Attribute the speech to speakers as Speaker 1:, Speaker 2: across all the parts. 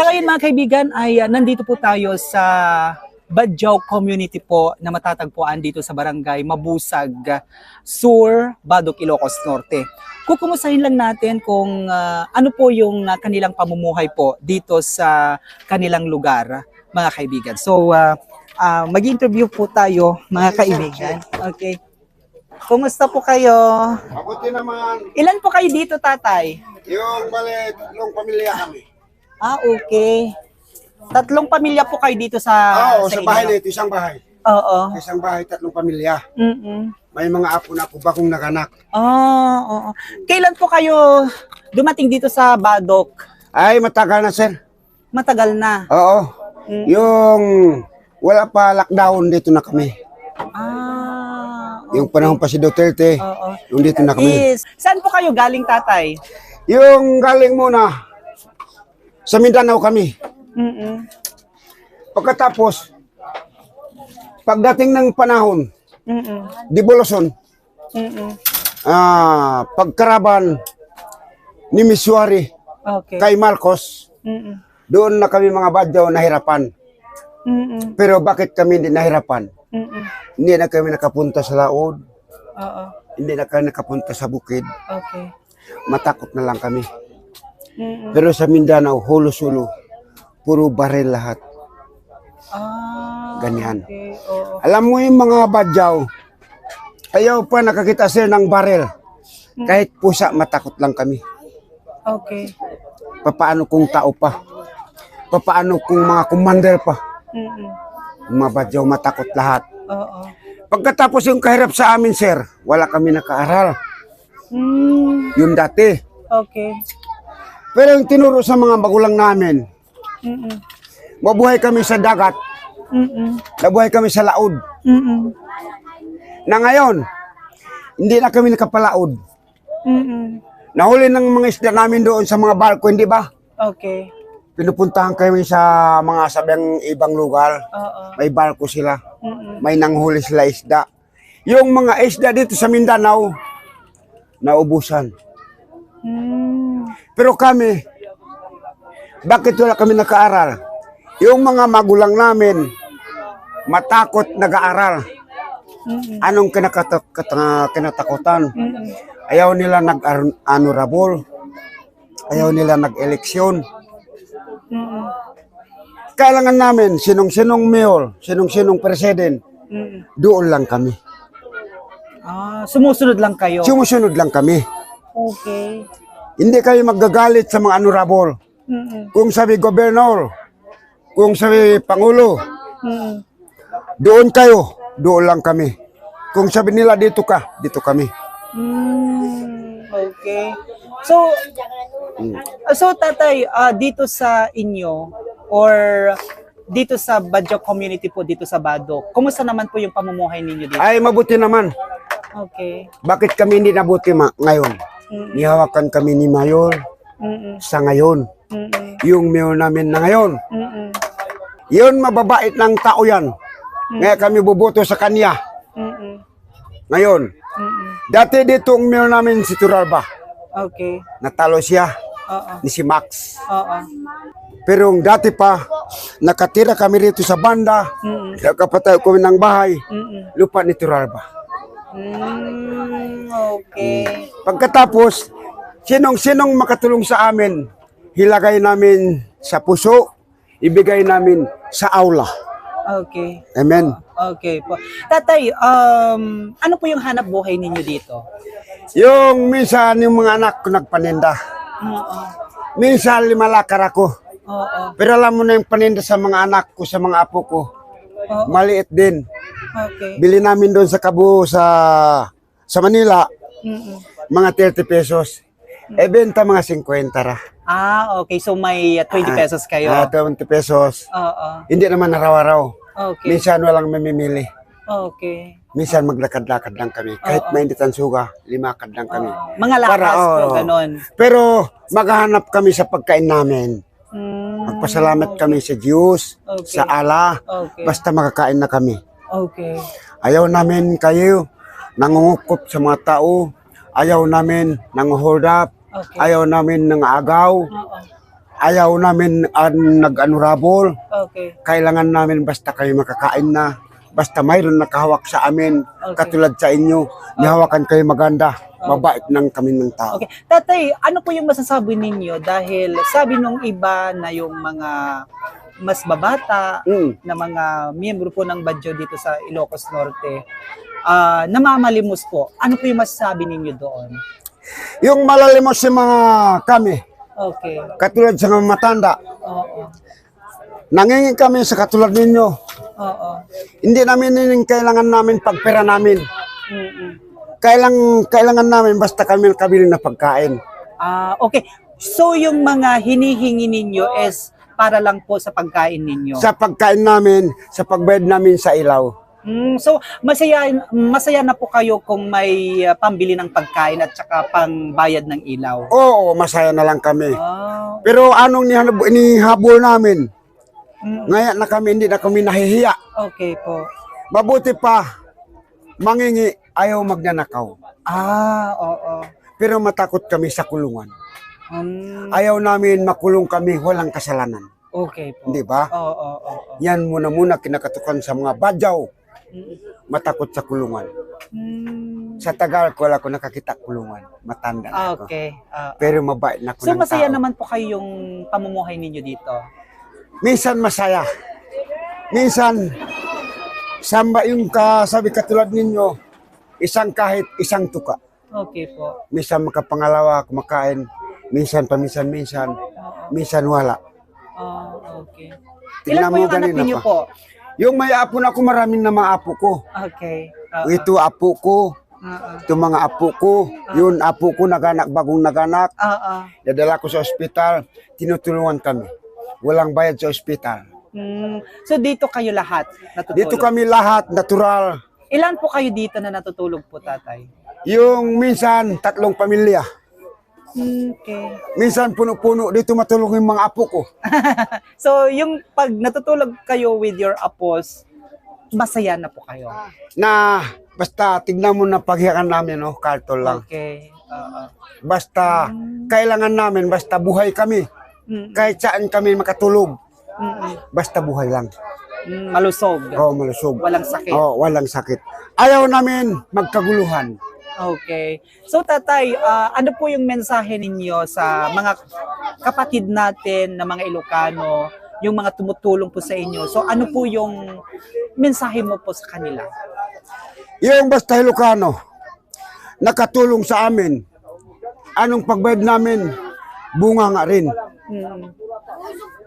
Speaker 1: Sa ngayon mga kaibigan ay ah, nandito po tayo sa Badjaw community po na matatagpuan dito sa barangay Mabusag, Sur, Badok, Ilocos Norte. Kukumusahin lang natin kung ah, ano po yung ah, kanilang pamumuhay po dito sa kanilang lugar, mga kaibigan. So, ah, ah, mag-interview po tayo, mga kaibigan. Okay. Kumusta po kayo?
Speaker 2: Mabuti naman,
Speaker 1: Ilan po kayo dito, tatay?
Speaker 2: yung bali, tatlong pamilya kami.
Speaker 1: Ah, okay. Tatlong pamilya po kayo dito sa
Speaker 2: Oo, sa
Speaker 1: inyo?
Speaker 2: bahay na ito, isang bahay.
Speaker 1: Oo.
Speaker 2: Isang bahay, tatlong pamilya.
Speaker 1: Mm-mm.
Speaker 2: May mga apo na ako bagong naganak.
Speaker 1: Ah, oo. Kailan po kayo dumating dito sa Badok?
Speaker 2: Ay, matagal na sir.
Speaker 1: Matagal na.
Speaker 2: Oo.
Speaker 1: Mm.
Speaker 2: Yung wala pa lockdown, dito na kami.
Speaker 1: Ah,
Speaker 2: Yung panahon pa si Duterte,
Speaker 1: oo.
Speaker 2: yung dito na kami.
Speaker 1: Is, saan po kayo galing, tatay?
Speaker 2: Yung galing muna, sa Mindanao kami.
Speaker 1: Mm-mm.
Speaker 2: Pagkatapos, pagdating ng panahon,
Speaker 1: Mm-mm.
Speaker 2: devolution,
Speaker 1: Mm-mm.
Speaker 2: ah, pagkaraban ni Misuari
Speaker 1: Okay.
Speaker 2: kay Marcos,
Speaker 1: Mm-mm.
Speaker 2: doon na kami mga badyaw nahirapan.
Speaker 1: Mm-mm.
Speaker 2: Pero bakit kami hindi nahirapan?
Speaker 1: Mm-mm.
Speaker 2: Hindi na kami nakapunta sa laod,
Speaker 1: Oo.
Speaker 2: hindi na kami nakapunta sa bukid.
Speaker 1: Okay.
Speaker 2: Matakot na lang kami. Pero sa Mindanao, hulo-sulo, puro baril lahat.
Speaker 1: Ah,
Speaker 2: Ganyan.
Speaker 1: Okay. Oo.
Speaker 2: Alam mo yung mga badyaw, ayaw pa nakakita sir ng baril. Kahit pusa, matakot lang kami.
Speaker 1: Okay.
Speaker 2: Papaano kung tao pa? Papaano kung mga commander pa? Yung Mga badyaw, matakot lahat.
Speaker 1: Oo.
Speaker 2: Pagkatapos yung kahirap sa amin, sir, wala kami nakaaral.
Speaker 1: Mm,
Speaker 2: Yung dati.
Speaker 1: okay.
Speaker 2: Pero yung tinuro sa mga magulang namin,
Speaker 1: Mm-mm.
Speaker 2: mabuhay kami sa dagat,
Speaker 1: Mm-mm.
Speaker 2: nabuhay kami sa laod.
Speaker 1: Mm-mm.
Speaker 2: Na ngayon, hindi na kami nakapalaod.
Speaker 1: Mm-mm.
Speaker 2: Nahuli ng mga isda namin doon sa mga barko, hindi ba?
Speaker 1: Okay.
Speaker 2: Pinupuntahan kami sa mga sabing ibang lugar.
Speaker 1: Oo.
Speaker 2: May barko sila.
Speaker 1: Mm-mm.
Speaker 2: May nanghuli sila isda. Yung mga isda dito sa Mindanao, naubusan.
Speaker 1: Mm.
Speaker 2: Pero kami, bakit wala kami nakaaral? Yung mga magulang namin, matakot nag-aaral.
Speaker 1: Mm-mm.
Speaker 2: Anong kinakata- kata- kinatakutan?
Speaker 1: Mm-mm.
Speaker 2: Ayaw nila nag-honorable. Ayaw nila nag-eleksyon.
Speaker 1: Mm-mm.
Speaker 2: Kailangan namin, sinong-sinong mayor, sinong-sinong president,
Speaker 1: Mm-mm.
Speaker 2: doon lang kami.
Speaker 1: Ah, sumusunod lang kayo.
Speaker 2: Sumusunod lang kami.
Speaker 1: Okay.
Speaker 2: Hindi kayo magagalit sa mga honorable.
Speaker 1: Mm-mm.
Speaker 2: Kung sabi gobernador, kung sabi pangulo,
Speaker 1: Mm-mm.
Speaker 2: doon kayo, doon lang kami. Kung sabi nila dito ka, dito kami.
Speaker 1: Mm, okay. So, so tatay, ah, dito sa inyo or dito sa Badjo community po dito sa Badok, kumusta naman po yung pamumuhay ninyo dito?
Speaker 2: Ay, mabuti naman.
Speaker 1: Okay.
Speaker 2: Bakit kami hindi nabuti ma- ngayon?
Speaker 1: Mm-mm.
Speaker 2: Nihawakan kami ni Mayor
Speaker 1: Mm-mm.
Speaker 2: sa ngayon.
Speaker 1: Mm-mm.
Speaker 2: Yung mayor namin na ngayon.
Speaker 1: Mm-mm.
Speaker 2: Yun, mababait ng tao yan. Ngayon kami buboto sa kanya.
Speaker 1: Mm-mm.
Speaker 2: Ngayon,
Speaker 1: Mm-mm.
Speaker 2: dati dito ang mayor namin si Turalba.
Speaker 1: Okay.
Speaker 2: Natalo siya
Speaker 1: Oo.
Speaker 2: ni si Max.
Speaker 1: Oo.
Speaker 2: Pero yung dati pa, nakatira kami rito sa banda.
Speaker 1: Mm-mm.
Speaker 2: Nakapatayo kami ng bahay.
Speaker 1: Mm-mm.
Speaker 2: Lupa ni Turalba.
Speaker 1: Mm, okay.
Speaker 2: Pagkatapos, sinong-sinong makatulong sa amin, hilagay namin sa puso, ibigay namin sa aula.
Speaker 1: Okay.
Speaker 2: Amen.
Speaker 1: Okay po. Tatay, um, ano po yung hanap buhay ninyo dito?
Speaker 2: Yung minsan yung mga anak ko nagpaninda.
Speaker 1: Oo.
Speaker 2: Minsan limalakar ako.
Speaker 1: Oo.
Speaker 2: Pero alam mo na yung paninda sa mga anak ko, sa mga apo ko,
Speaker 1: Oo.
Speaker 2: maliit din.
Speaker 1: Okay.
Speaker 2: Bili namin doon sa Kabu sa sa Manila,
Speaker 1: Mm-mm.
Speaker 2: mga 30 pesos. E benta mga 50 ra.
Speaker 1: Ah, okay. So may uh, 20 pesos kayo.
Speaker 2: Ah, 20 pesos.
Speaker 1: Oo.
Speaker 2: Hindi naman araw-araw.
Speaker 1: Okay.
Speaker 2: Minsan walang mamimili.
Speaker 1: Okay.
Speaker 2: Minsan maglakad-lakad lang kami. Kahit
Speaker 1: Oo.
Speaker 2: mainit ang suga, limakad lang kami.
Speaker 1: Oo. Mga lakas
Speaker 2: Para,
Speaker 1: po,
Speaker 2: oo.
Speaker 1: ganun.
Speaker 2: Pero maghahanap kami sa pagkain namin.
Speaker 1: Mm,
Speaker 2: Magpasalamat kami sa Diyos,
Speaker 1: Okay.
Speaker 2: sa Allah.
Speaker 1: Okay.
Speaker 2: Basta makakain na kami.
Speaker 1: Okay.
Speaker 2: Ayaw namin kayo nangungukop sa mga tao. Ayaw namin nanguhold up.
Speaker 1: Okay.
Speaker 2: Ayaw namin nang agaw.
Speaker 1: Oo.
Speaker 2: ayaw namin an, nag-honorable.
Speaker 1: Okay.
Speaker 2: Kailangan namin basta kayo makakain na. Basta mayroon nakahawak sa amin.
Speaker 1: Okay.
Speaker 2: Katulad sa inyo. Nihawakan kayo maganda. Mabait ng kami ng tao.
Speaker 1: Okay. Tatay, ano po yung masasabi ninyo dahil sabi nung iba na yung mga mas babata
Speaker 2: Mm.
Speaker 1: na mga miyembro po ng Badyo dito sa Ilocos Norte, ah namamalimos po. Ano po yung masasabi ninyo doon?
Speaker 2: Yung malalimos si mga kami.
Speaker 1: Okay.
Speaker 2: Katulad sa mga matanda.
Speaker 1: Oo.
Speaker 2: Nangingin kami sa katulad ninyo.
Speaker 1: Oo.
Speaker 2: Hindi namin yung kailangan namin pagpera namin.
Speaker 1: Mm-mm.
Speaker 2: Kailang, kailangan namin basta kami nakabili na pagkain.
Speaker 1: Ah, okay. So yung mga hinihingi ninyo is para lang po sa pagkain ninyo.
Speaker 2: Sa pagkain namin, sa pagbayad namin sa ilaw.
Speaker 1: Mm, so masaya masaya na po kayo kung may ah, pambili ng pagkain at saka pangbayad ng ilaw.
Speaker 2: Oo, masaya na lang kami.
Speaker 1: Ah,
Speaker 2: Pero anong nihanap, inihabol namin?
Speaker 1: mm,
Speaker 2: Ngayon na kami, hindi na kami nahihiya.
Speaker 1: okay po.
Speaker 2: Mabuti pa, mangingi, ayaw magnanakaw.
Speaker 1: Ah, oo.
Speaker 2: Pero matakot kami sa kulungan.
Speaker 1: Um,
Speaker 2: Ayaw namin makulong kami walang kasalanan.
Speaker 1: okay po.
Speaker 2: Hindi ba?
Speaker 1: Oo, oo, oo.
Speaker 2: Yan muna muna kinakatukan sa mga badyaw. Matakot sa kulungan.
Speaker 1: mm,
Speaker 2: Sa tagal ko wala ko nakakita kulungan. Matanda na ako.
Speaker 1: okay. ah.
Speaker 2: Pero mabait na ako
Speaker 1: so
Speaker 2: ng
Speaker 1: masaya
Speaker 2: tao.
Speaker 1: naman po kayo yung pamumuhay ninyo dito.
Speaker 2: Minsan masaya. Minsan, samba yung kasabi katulad ninyo, isang kahit isang tuka.
Speaker 1: Okay po.
Speaker 2: Minsan makapangalawa, kumakain. Minsan paminsan-minsan.
Speaker 1: Oo.
Speaker 2: Minsan wala.
Speaker 1: Ah, okay.
Speaker 2: Tingnan
Speaker 1: Ilan po
Speaker 2: mo
Speaker 1: yung anak
Speaker 2: ganina
Speaker 1: ninyo
Speaker 2: pa.
Speaker 1: po?
Speaker 2: Yung may apo na ako, maraming na mga apo ko.
Speaker 1: Okay. Oo.
Speaker 2: Ito apo ko.
Speaker 1: Oo.
Speaker 2: Ito mga apo ko. Yun apo ko, naganak, bagong naganak.
Speaker 1: Oo.
Speaker 2: Dadala ko sa ospital. Tinutulungan kami. Walang bayad sa ospital.
Speaker 1: Mm, so dito kayo lahat natutulog?
Speaker 2: Dito kami lahat, natural.
Speaker 1: Ilan po kayo dito na natutulog po, tatay?
Speaker 2: Yung minsan, tatlong pamilya.
Speaker 1: Okay.
Speaker 2: Minsan puno-puno, dito matulog yung mga apo ko.
Speaker 1: So, yung pag natutulog kayo with your apos, masaya na po kayo.
Speaker 2: Na basta tignan mo na paghiyakan namin, no? Karton lang.
Speaker 1: Okay. Oo.
Speaker 2: Basta kailangan namin, basta buhay kami.
Speaker 1: Mm,
Speaker 2: Kahit saan kami makatulog,
Speaker 1: mm, mm,
Speaker 2: basta buhay lang.
Speaker 1: mm, malusog.
Speaker 2: Oo, malusog.
Speaker 1: Walang sakit.
Speaker 2: Oo, walang sakit. Ayaw namin magkaguluhan.
Speaker 1: Okay. So, tatay, ah, ano po yung mensahe ninyo sa mga kapatid natin na mga Ilocano, yung mga tumutulong po sa inyo? So, ano po yung mensahe mo po sa kanila?
Speaker 2: Yung basta Ilocano, nakatulong sa amin. Anong pagbayad namin, bunga nga rin.
Speaker 1: Mm,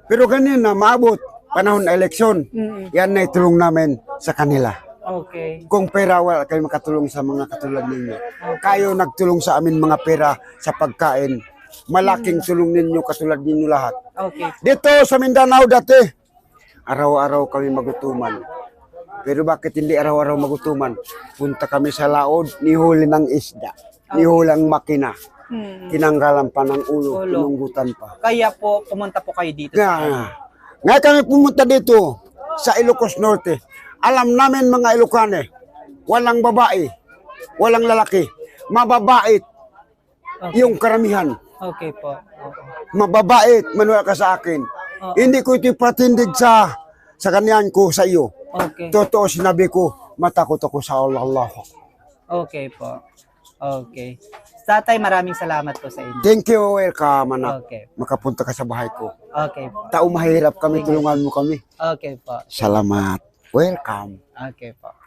Speaker 2: Pero ganyan na, maabot, panahon na eleksyon.
Speaker 1: mm,
Speaker 2: Yan na itulong namin sa kanila.
Speaker 1: Okay.
Speaker 2: Kung pera, wala kayo makatulong sa mga katulad ninyo. Kayo nagtulong sa amin mga pera sa pagkain. Malaking tulong ninyo katulad ninyo lahat.
Speaker 1: Okay.
Speaker 2: Dito sa Mindanao dati, araw-araw kami magutuman. Pero bakit hindi araw-araw magutuman? Punta kami sa laod, nihuli ng isda, nihuli ang makina,
Speaker 1: Mm.
Speaker 2: tinanggalan pa ng ulo,
Speaker 1: Ulo.
Speaker 2: pinunggutan pa.
Speaker 1: Kaya po, pumunta po kayo dito.
Speaker 2: Nga, nga kami pumunta dito sa Ilocos Norte. Alam namin mga Ilocane, walang babae, walang lalaki. Mababait
Speaker 1: Okay.
Speaker 2: yung karamihan.
Speaker 1: Okay po. Oo.
Speaker 2: Mababait, manual ka sa akin.
Speaker 1: Oo.
Speaker 2: Hindi ko ito patindig sa sa kanyan ko sa iyo.
Speaker 1: Okay.
Speaker 2: Totoo sinabi ko, matakot ako sa. Allah.
Speaker 1: Okay po. Okay. Tatay, maraming salamat po sa inyo.
Speaker 2: Thank you, welcome anak.
Speaker 1: Okay.
Speaker 2: Makapunta ka sa bahay ko.
Speaker 1: Okay po.
Speaker 2: Tao mahirap kami, tulungan mo kami.
Speaker 1: Okay po.
Speaker 2: Salamat. Welcome.
Speaker 1: Okay po.